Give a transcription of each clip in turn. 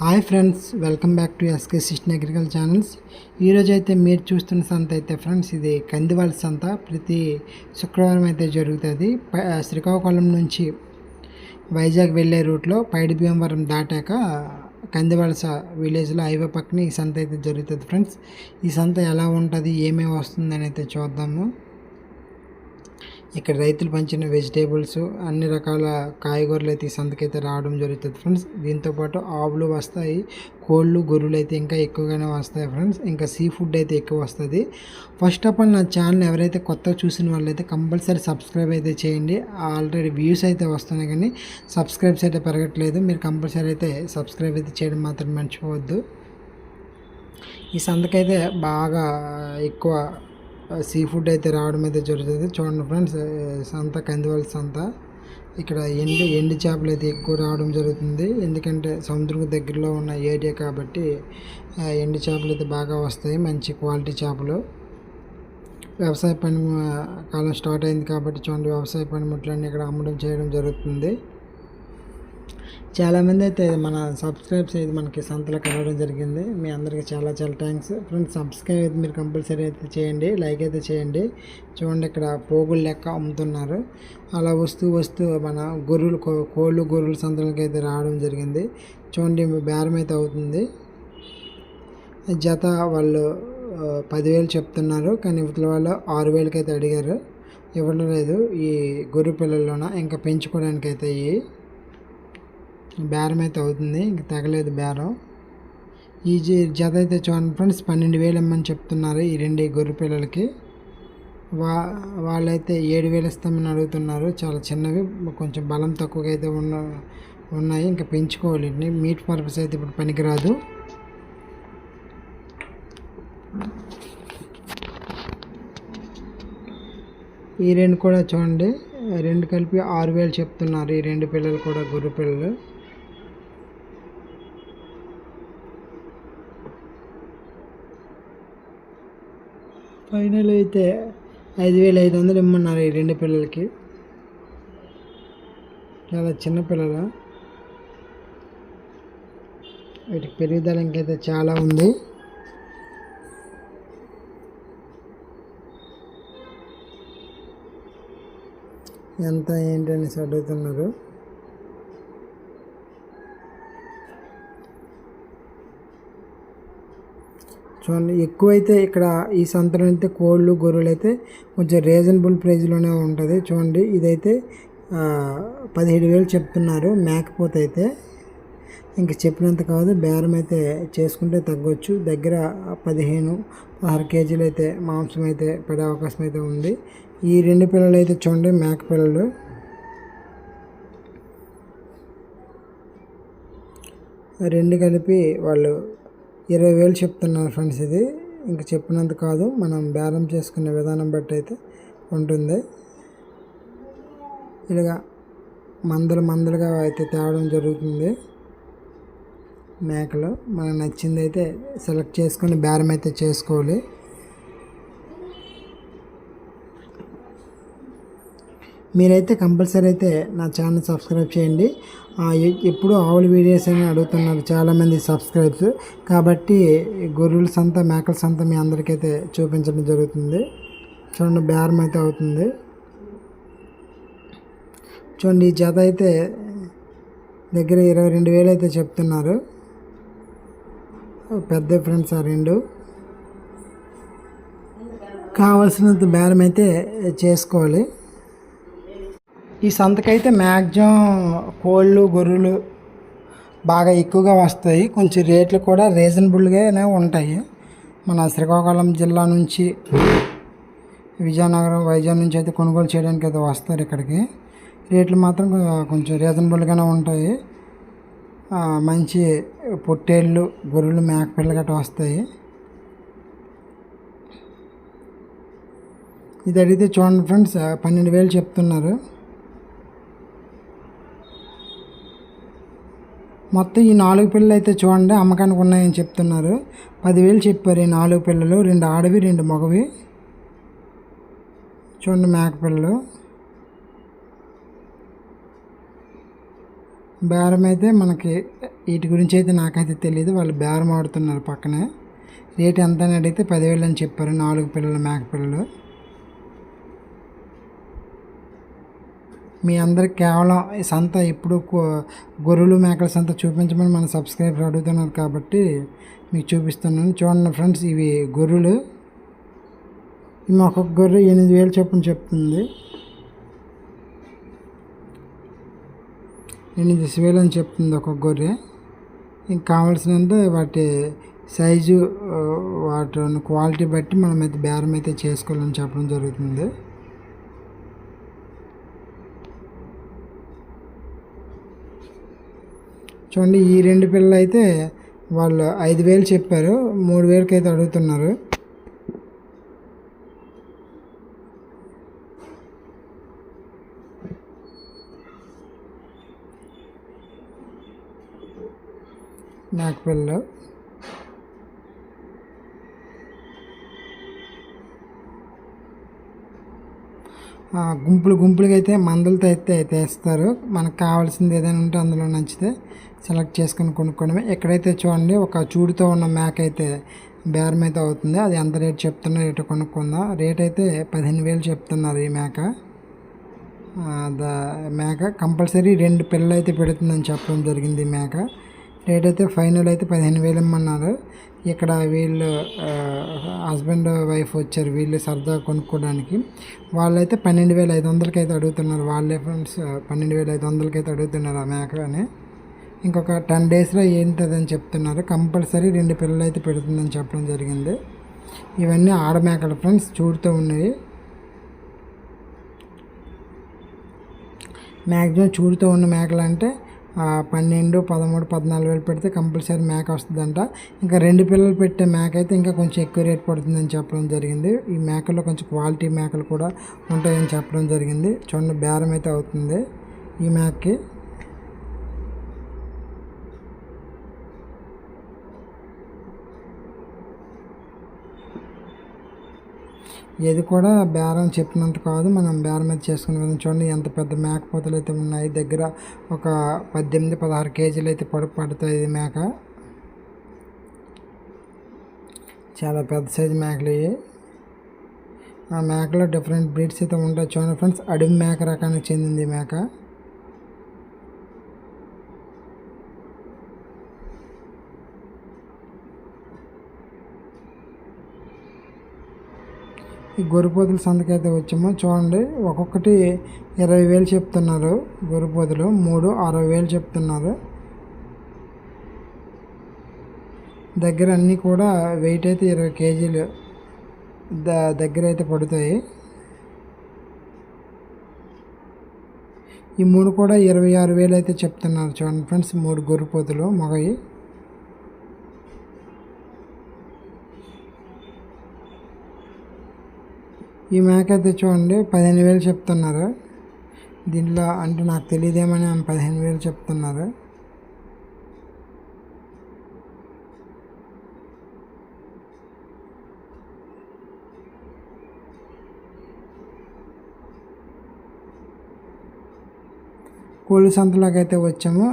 Hi friends welcome back to SK సిస్టన్ agriculture channels ఈరోజు అయితే మీరు చూస్తున్న సంత అయితే ఫ్రెండ్స్ ఇది కందివాల సంత. ప్రతి శుక్రవారం అయితే జరుగుతుంది. శ్రీకాకుళం నుంచి వైజాగ్ వెళ్ళే రూట్లో పైడి భీమవరం దాటాక కందివలస విలేజ్లో హైవే పక్కన ఈ సంత అయితే జరుగుతుంది ఫ్రెండ్స్. ఈ సంత ఎలా ఉంటుంది ఏమేమి వస్తుందని అయితే చూద్దాము. ఇక్కడ రైతులు పంచిన వెజిటేబుల్స్ అన్ని రకాల కాయగూరలు అయితే ఈ సంతకైతే రావడం జరుగుతుంది ఫ్రెండ్స్. దీంతోపాటు ఆవులు వస్తాయి కోళ్ళు గొర్రెలు అయితే ఇంకా ఎక్కువగానే వస్తాయి ఫ్రెండ్స్. ఇంకా సీ ఫుడ్ అయితే ఎక్కువ వస్తుంది. ఫస్ట్ ఆఫ్ ఆల్ నా ఛానల్ ఎవరైతే కొత్తగా చూసిన వాళ్ళైతే కంపల్సరీ సబ్స్క్రైబ్ అయితే చేయండి. ఆల్రెడీ వ్యూస్ అయితే వస్తున్నాయి కానీ సబ్స్క్రైబ్స్ అయితే పెరగట్లేదు. మీరు కంపల్సరీ అయితే సబ్స్క్రైబ్ అయితే చేయడం మాత్రం మర్చిపోవద్దు. ఈ సంతకైతే బాగా ఎక్కువ సీ ఫుడ్ అయితే రావడం అయితే జరుగుతుంది. చూడండి ఫ్రెండ్స్ సంత కందివాల సంత. ఇక్కడ ఎండు ఎండు చేపలు అయితే ఎక్కువ రావడం జరుగుతుంది. ఎందుకంటే సముద్రం దగ్గరలో ఉన్న ఏరియా కాబట్టి ఎండు చేపలు అయితే బాగా వస్తాయి. మంచి క్వాలిటీ చేపలు. వ్యవసాయ పని కాలం స్టార్ట్ అయింది కాబట్టి చూడండి వ్యవసాయ పనిముట్లన్నీ ఇక్కడ అమ్మడం చేయడం జరుగుతుంది. చాలామంది అయితే మన సబ్స్క్రైబ్స్ అయితే మనకి సంతలో కలవడం జరిగింది. మీ అందరికీ చాలా చాలా థ్యాంక్స్ ఫ్రెండ్స్ సబ్స్క్రైబ్ అయితే మీరు కంపల్సరీ అయితే చేయండి. లైక్ అయితే చేయండి. చూడండి ఇక్కడ పోగులు లెక్క అమ్ముతున్నారు. అలా వస్తూ వస్తూ మన గొర్రెలు కో- కోళ్ళు గొర్రెల సంతలకి అయితే రావడం జరిగింది. చూడండి బేరం అయితే అవుతుంది. జత వాళ్ళు పదివేలు చెప్తున్నారు. కానీ ఇవతల వాళ్ళు ఆరు వేలకి అయితే అడిగారు. ఇవ్వడం లేదు. ఈ గొర్రె పిల్లల్లోన? ఇంకా పెంచుకోవడానికి అయితే ఇవి బేరం అయితే అవుతుంది ఇంక తగలేదు బేరం. ఈ జత అయితే చూడండి ఫ్రెండ్స్ పన్నెండు వేలు ఇమ్మని చెప్తున్నారు ఈ రెండు గొర్రె పిల్లలకి. వా వాళ్ళైతే ఏడు వేలు ఇస్తామని అడుగుతున్నారు. చాలా చిన్నవి కొంచెం బలం తక్కువగా అయితే ఉన్న ఉన్నాయి ఇంకా పెంచుకోవాలి వీటిని. మీట్ పర్పస్ అయితే ఇప్పుడు పనికిరాదు. ఈ రెండు కూడా చూడండి రెండు కలిపి ఆరు వేలు చెప్తున్నారు ఈ రెండు పిల్లలు కూడా గొర్రె పిల్లలు. ఫైనల్ అయితే ఐదు వేల ఐదు వందలు ఇమ్మన్నారు ఈ రెండు పిల్లలకి. చాలా చిన్న పిల్లల. వీటికి పెరుగుదల ఇంకైతే చాలా ఉంది. ఎంత ఏంటి అనేసి అడుగుతున్నారు. చూడండి ఎక్కువైతే ఇక్కడ ఈ సంతలో అయితే కోళ్ళు గొర్రెలు అయితే కొంచెం రీజనబుల్ ప్రైస్లోనే ఉంటుంది. చూడండి ఇదైతే పదిహేడు వేలు చెప్తున్నారు మేకపోతే అయితే. ఇంక చెప్పినంత కాదు బేరం అయితే చేసుకుంటే తగ్గొచ్చు. దగ్గర పదిహేను పదహారు కేజీలు అయితే మాంసం అయితే పడే అవకాశం అయితే ఉంది. ఈ రెండు పిల్లలు అయితే చూడండి మేక పిల్లలు. రెండు కలిపి వాళ్ళు ఇరవై వేలు చెప్తున్నారు ఫ్రెండ్స్ ఇది. ఇంక చెప్పినంత కాదు మనం బేరం చేసుకునే విధానం బట్టి అయితే ఉంటుంది. ఇలాగా మందలు మందలుగా అయితే తేవడం జరుగుతుంది. మేకలు మనకు నచ్చింది అయితే సెలెక్ట్ చేసుకొని బేరం అయితే చేసుకోవాలి. మీరైతే కంపల్సరీ అయితే నా ఛానల్ సబ్స్క్రైబ్ చేయండి. ఎప్పుడు ఆవుల వీడియోస్ అని అడుగుతున్నారు చాలామంది సబ్స్క్రైబ్స్ కాబట్టి గొర్రెల సంత మేకల సంత మీ అందరికైతే చూపించడం జరుగుతుంది. చూడండి బేరం అయితే అవుతుంది. చూడండి ఈ జత అయితే దగ్గర ఇరవై రెండు వేలు అయితే చెప్తున్నారు. పెద్ద ఫ్రెండ్స్ ఆ రెండు. కావలసినంత బేరం అయితే చేసుకోవాలి. ఈ సంతకైతే మ్యాక్సిమం కోళ్ళు గొర్రెలు బాగా ఎక్కువగా వస్తాయి. కొంచెం రేట్లు కూడా రీజనబుల్గానే ఉంటాయి. మన శ్రీకాకుళం జిల్లా నుంచి విజయనగరం వైజాగ్ నుంచి అయితే కొనుగోలు చేయడానికి అయితే వస్తారు ఇక్కడికి. రేట్లు మాత్రం కొంచెం రీజనబుల్గానే ఉంటాయి. మంచి పొట్టేళ్ళు గొర్రెలు మేకపిల్లలు గట్రా వస్తాయి. ఇది అడిగితే చూడండి ఫ్రెండ్స్ పన్నెండు వేలు చెప్తున్నారు. మొత్తం ఈ నాలుగు పిల్లలు అయితే చూడండి అమ్మకానికి ఉన్నాయని చెప్తున్నారు. పదివేలు చెప్పారు ఈ నాలుగు పిల్లలు. రెండు ఆడవి రెండు మగవి. చూడండి మేక పిల్లలు. బేరం అయితే మనకి వీటి గురించి అయితే నాకైతే తెలియదు వాళ్ళు బేరం ఆడుతున్నారు పక్కనే. రేట్ ఎంత అని అడిగితే పదివేలు అని చెప్పారు నాలుగు పిల్లలు మేక పిల్లలు. మీ అందరికి కేవలం సంత ఇప్పుడు గొర్రెలు మేకల సంత చూపించమని మన సబ్స్క్రైబర్ అడుగుతున్నారు కాబట్టి మీకు చూపిస్తున్నాను. చూడండి ఫ్రెండ్స్ ఇవి గొర్రెలు. ఇవి ఒక్కొక్క గొర్రె ఎనిమిది వేలు చొప్పున చెప్తుంది. ఎనిమిది వేలు అని చెప్తుంది ఒక్కొక్క గొర్రె. ఇంక కావాల్సినంత వాటి సైజు వాటి క్వాలిటీ బట్టి మనం అయితే బేరం అయితే చేసుకోవాలని చెప్పడం జరుగుతుంది. చూడండి ఈ రెండు పిల్లలు అయితే వాళ్ళు ఐదు వేలు చెప్పారు మూడు వేలకి అయితే అడుగుతున్నారు. నాకు పిల్లలు ఆ, గుంపులు గుంపులుగా అయితే మందులతో అయితే తెస్తారు. మనకు కావాల్సింది ఏదైనా ఉంటే అందులో నచ్చితే సెలెక్ట్ చేసుకొని కొనుక్కోవడమే. ఎక్కడైతే చూడండి ఒక చూడుతో ఉన్న మేక అయితే బేరం అయితే అవుతుంది. అది ఎంత రేట్ చెప్తున్నా రేటు కొనుక్కుందాం. రేట్ అయితే పదిహేను వేలు చెప్తున్నారు ఈ మేక దా ద మేక కంపల్సరీ రెండు పిల్లలు అయితే పెడుతుందని చెప్పడం జరిగింది ఈ మేక రేట్ అయితే ఫైనల్ అయితే పదిహేను వేలు ఇమ్మన్నారు. ఇక్కడ వీళ్ళు హస్బెండ్ వైఫ్ వచ్చారు వీళ్ళు సరదా కొనుక్కోవడానికి. వాళ్ళైతే పన్నెండు వేల ఐదు వందలకి అయితే అడుగుతున్నారు. వాళ్ళే ఫ్రెండ్స్ పన్నెండు వేల ఐదు వందలకి అయితే అడుగుతున్నారు ఆ మేకని ఇంకొక టెన్ డేస్లో ఏంటదని చెప్తున్నారు. కంపల్సరీ రెండు పిల్లలు అయితే పెడుతుందని చెప్పడం జరిగింది. ఇవన్నీ ఆడ మేకలు ఫ్రెండ్స్ చూడుతూ ఉన్నాయి. మ్యాక్సిమం చూడుతూ ఉన్న మేకలు అంటే పన్నెండు పదమూడు పద్నాలుగు వేలు పెడితే కంపల్సరీ మేక వస్తుందంట. ఇంకా రెండు పిల్లలు పెట్టే మేక అయితే ఇంకా కొంచెం ఎక్కువ రేట్ పడుతుందని చెప్పడం జరిగింది. ఈ మేకల్లో కొంచెం క్వాలిటీ మేకలు కూడా ఉంటాయని చెప్పడం జరిగింది. చూడండి బేరం అయితే అవుతుంది ఈ మేకకి ఏది కూడా బేరం చెప్పినంత కాదు. మనం బేరం మీద చేసుకునే విధంగా చూడండి. ఎంత పెద్ద మేకపోతలు అయితే ఉన్నాయి. దగ్గర ఒక పద్దెనిమిది పదహారు కేజీలు అయితే పడుపు పడుతుంది ఇది మేక. చాలా పెద్ద సైజు మేకలు ఇవి. ఆ మేకలో డిఫరెంట్ బ్రీడ్స్ అయితే ఉంటాయి. చూడండి ఫ్రెండ్స్ అడవి మేక రకానికి చెందింది మేక. ఈ గొర్రెపోతుల సంతకైతే వచ్చాము చూడండి. ఒక్కొక్కటి ఇరవై వేలు చెప్తున్నారు. గొర్రెపోతులు మూడు అరవై వేలు చెప్తున్నారు. దగ్గర అన్నీ కూడా వెయిట్ అయితే ఇరవై కేజీలు ద దగ్గర అయితే పడుతాయి. ఈ మూడు కూడా ఇరవై ఆరు వేలు అయితే చెప్తున్నారు. చూడండి ఫ్రెండ్స్ మూడు గొర్రెపోతులు మగవి. ఈ మేక అయితే చూడండి పదిహేను వేలు చెప్తున్నారు. దీంట్లో అంటే నాకు తెలియదేమని ఆమె పదిహేను వేలు చెప్తున్నారు. కోళ్ళ సంతలోకి అయితే వచ్చాము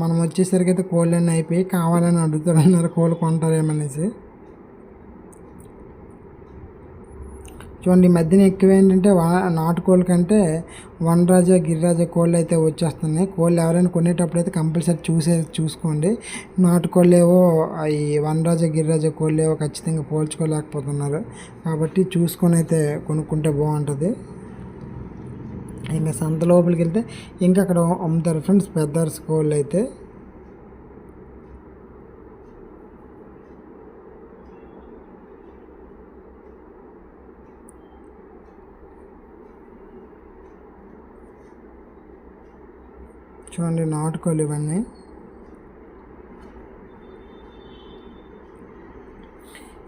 మనం వచ్చేసరికి అయితే కోళ్ళన్నీ అయిపోయి కావాలని అడుగుతున్నారు కోళ్ళు కొంటారేమనేసి. చూడండి ఈ మధ్యన ఎక్కువ ఏంటంటే నాటుకోళ్ళ కంటే వనరాజా గిరిరాజా కోళ్ళు అయితే వచ్చేస్తున్నాయి. కోళ్ళు ఎవరైనా కొనేటప్పుడు అయితే కంపల్సరీ చూసే చూసుకోండి. నాటుకోళ్ళు ఏవో ఈ వనరాజా గిరిరాజా కోళ్ళు ఏవో ఖచ్చితంగా పోల్చుకోలేకపోతున్నారు. కాబట్టి చూసుకొని అయితే కొనుక్కుంటే బాగుంటుంది. ఇంకా సంత లోపలికి వెళ్తే ఇంకా అక్కడ అమ్ముతారు ఫ్రెండ్స్ పెద్ద కోళ్ళు అయితే చూడండి నాటుకోలు ఇవన్నీ.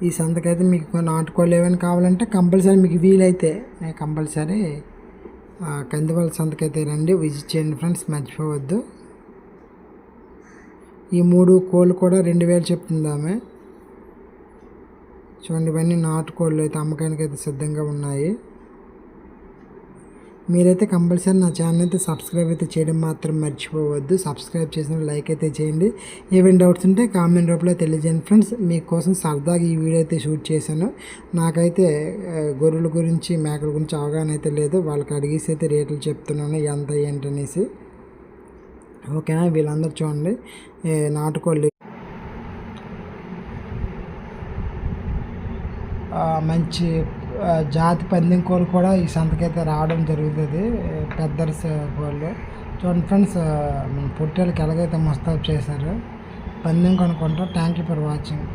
ఈ సంతకైతే మీకు నాటుకోళ్ళు ఏమైనా కావాలంటే కంపల్సరీ మీకు వీలైతే కంపల్సరీ కందివాళ్ళ సంతకైతే రండి విజిట్ చేయండి ఫ్రెండ్స్ మర్చిపోవద్దు. ఈ మూడు కోళ్ళు కూడా రెండు వేలు చెప్తుంది ఆమె. చూడండి ఇవన్నీ నాటుకోళ్ళు అయితే అమ్మకానికి అయితే సిద్ధంగా ఉన్నాయి. మీరైతే కంపల్సరీ నా ఛానల్ అయితే సబ్స్క్రైబ్ అయితే చేయడం మాత్రం మర్చిపోవద్దు. సబ్స్క్రైబ్ చేసిన లైక్ అయితే చేయండి. ఏమైనా డౌట్స్ ఉంటే కామెంట్ రూపంలో తెలియజేయండి ఫ్రెండ్స్. మీకోసం సరదాగా ఈ వీడియో అయితే షూట్ చేశాను. నాకైతే గొర్రెల గురించి మేకల గురించి అవగాహన అయితే లేదు. వాళ్ళకి అడిగేసి అయితే రేట్లు చెప్తున్నాను. ఎంత ఏంటనేసి. ఓకేనా? వీళ్ళందరూ చూడండి. నాటుకోళ్ళు. మంచి జాతి పందెం కోళ్ళు కూడా ఈ సంతకైతే రావడం జరుగుతుంది. పెద్ద కోళ్ళు చూడండి ఫ్రెండ్స్ మన పొట్టేళ్ళకి ఎలాగైతే మస్తాబ్ చేశారు పందెం కొనుక్కుంటాం థ్యాంక్ యూ ఫర్ వాచింగ్.